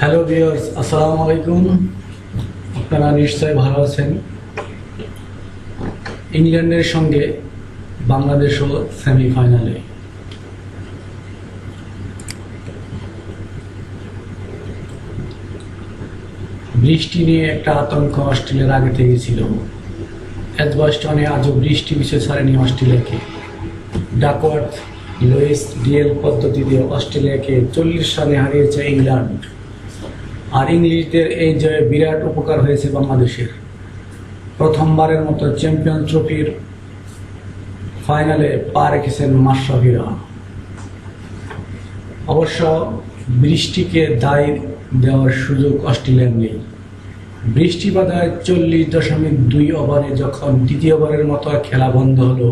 Hello viewers আসসালামু আলাইকুম আপনারা নিশ্চয়ই ভালো আছেন। ইংল্যান্ডের সঙ্গে বাংলাদেশও সেমিফাইনালে বৃষ্টি নিয়ে একটা আতঙ্ক অস্ট্রেলিয়ার আগে থেকে ছিল। এজবাস্টনে আজও বৃষ্টি বিশেষ ছাড়েনি অস্ট্রেলিয়াকে। ডাকওয়ার্থ লুইস ডিএল পদ্ধতিতে অস্ট্রেলিয়াকে চল্লিশ রানে হারিয়েছে ইংল্যান্ড। আর ইংলিশদের এই জয়ে বিরাট উপকার হয়েছে বাংলাদেশের। প্রথমবারের মতো চ্যাম্পিয়ন ট্রফির ফাইনালে পা রেখেছেন মাশরাফিরা। অবশ্য বৃষ্টিকে দায় দেওয়ার সুযোগ অস্ট্রেলিয়ার নেই। বৃষ্টি বাধায় চল্লিশ দশমিক দুই ওভারে যখন দ্বিতীয়বারের মতো খেলা বন্ধ হলো,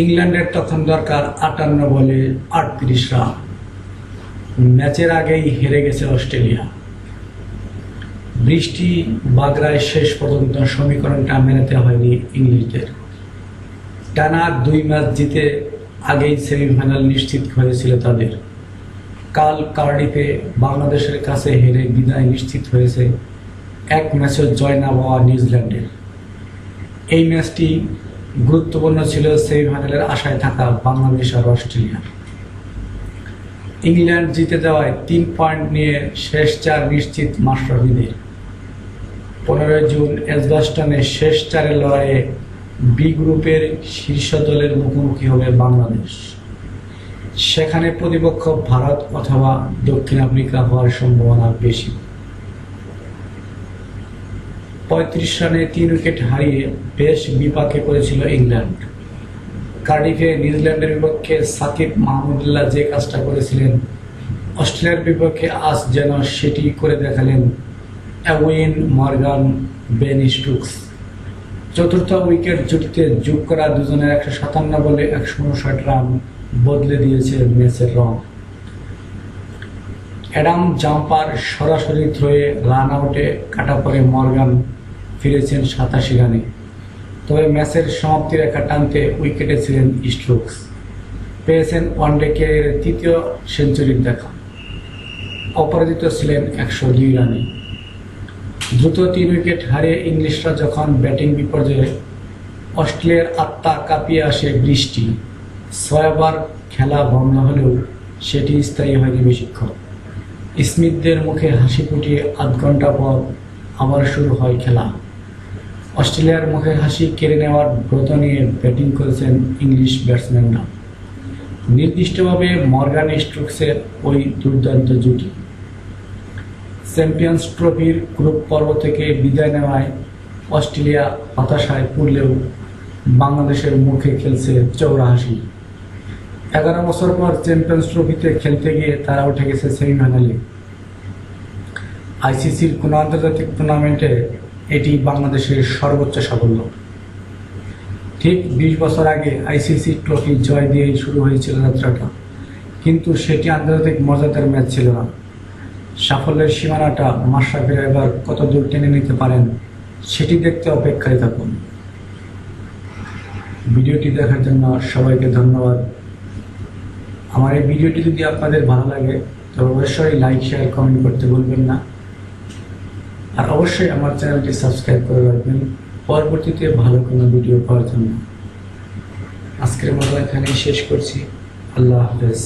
ইংল্যান্ডের তখন দরকার আটান্ন বলে আটত্রিশ রান। ম্যাচের আগেই হেরে গেছে অস্ট্রেলিয়া। বৃষ্টি বাগড়ায় শেষ পর্যন্ত সমীকরণটা মেলাতে হয়নি ইংলিশদের। টানা দুই ম্যাচ জিতে আগেই সেমিফাইনাল নিশ্চিত হয়েছিল তাদের। কাল কার্ডিফে বাংলাদেশের কাছে হেরে বিদায় নিশ্চিত হয়েছে এক ম্যাচের জয় না পাওয়া নিউজিল্যান্ডের। এই ম্যাচটি গুরুত্বপূর্ণ ছিল সেমিফাইনালের আশায় থাকা বাংলাদেশ আর অস্ট্রেলিয়া ইংল্যান্ড জিতে যাওয়ায় তিন পয়েন্ট নিয়ে শেষ চার নিশ্চিত মাশরাফিদের। পনেরোই জুন এজবাস্টনে শেষ চারের লড়াইয়ে বি গ্রুপের শীর্ষ দলের মুখোমুখি হবে বাংলাদেশ। সেখানে প্রতিপক্ষ ভারত অথবা দক্ষিণ আফ্রিকা হওয়ার সম্ভাবনা বেশি। পঁয়ত্রিশ রানে তিন উইকেট হারিয়ে বেশ বিপাকে পড়েছিল ইংল্যান্ড। কার্ডিফে, নিউজিল্যান্ডের বিপক্ষে সাকিব মাহমুদুল্লাহ যে কাজটা করেছিলেন, অস্ট্রেলিয়ার বিপক্ষে আজ যেন সেটি করে দেখালেন অ্যাউইন মর্গান বেন স্টুকস চতুর্থ উইকেট জুটিতে যোগ করা দুজনের একশো সাতান্ন বলে একশো উনষাট রান বদলে দিয়েছে ম্যাচের রং। অ্যাডাম জাম্পার সরাসরি থ্রোয়ে রান আউটে কাটা পরে মর্গান, ফিরেছেন সাতাশি রানে। তবে ম্যাচের সমাপ্তির একা টানতে উইকেটে ছিলেন স্ট্রোকস পেয়েছেন ওয়ানডে ক্যারিয়ারের তৃতীয় সেঞ্চুরির দেখা। অপরাজিত ছিলেন একশো দুই রানে। দ্রুত তিন উইকেট হারিয়ে ইংলিশরা যখন ব্যাটিং বিপর্যয়ে অস্ট্রেলিয়ার আত্মা কাঁপিয়ে আসে বৃষ্টি। ছয়বার খেলা বন্ধ হলেও সেটি স্থায়ী হয়নি বেশিক্ষণ। স্মিথদের মুখে হাসি ফুটিয়ে আধ ঘণ্টা পর আবার শুরু হয় খেলা। অস্ট্রেলিয়ার মুখে হাসি কেড়ে নেওয়ার ব্রত নিয়ে ব্যাটিং করেছেন ইংলিশ ব্যাটসম্যানরা। নির্দিষ্টভাবে মর্গান স্ট্রোকসের ওই দুর্দান্ত জুটি। চ্যাম্পিয়ন্স ট্রফির গ্রুপ পর্ব থেকে বিদায় নেওয়ায় অস্ট্রেলিয়া হতাশায় পড়লেও বাংলাদেশের মুখে খেলছে চৌড়া হাসি। এগারো বছর পর চ্যাম্পিয়ন্স ট্রফিতে খেলতে গিয়ে তারা উঠে গেছে সেমিফাইনালে। আইসিসির কোনো আন্তর্জাতিক টুর্নামেন্টে এটি বাংলাদেশের সর্বোচ্চ সাফল্য। ঠিক বিশ বছর আগে আইসিসি ট্রফি জয় দিয়েই শুরু হয়েছিল যাত্রাটা কিন্তু সেটি আন্তর্জাতিক মর্যাদার ম্যাচ ছিল না। সাফল্যের সীমানাটা মাশরাফিরা এবার কত দূর টেনে নিতে পারেন, সেটি দেখতে অপেক্ষায় থাকুন। ভিডিওটি দেখার জন্য সবাইকে ধন্যবাদ। আমার এই ভিডিওটি যদি আপনাদের ভালো লাগে তবে অবশ্যই লাইক, শেয়ার, কমেন্ট করতে ভুলবেন না। আর অবশ্যই আমার চ্যানেলটি সাবস্ক্রাইব করে রাখবেন। পরবর্তীতে ভালো কোনো ভিডিও পাওয়ার জন্য। আজকের মতো এখানেই শেষ করছি। আল্লাহ হাফেজ।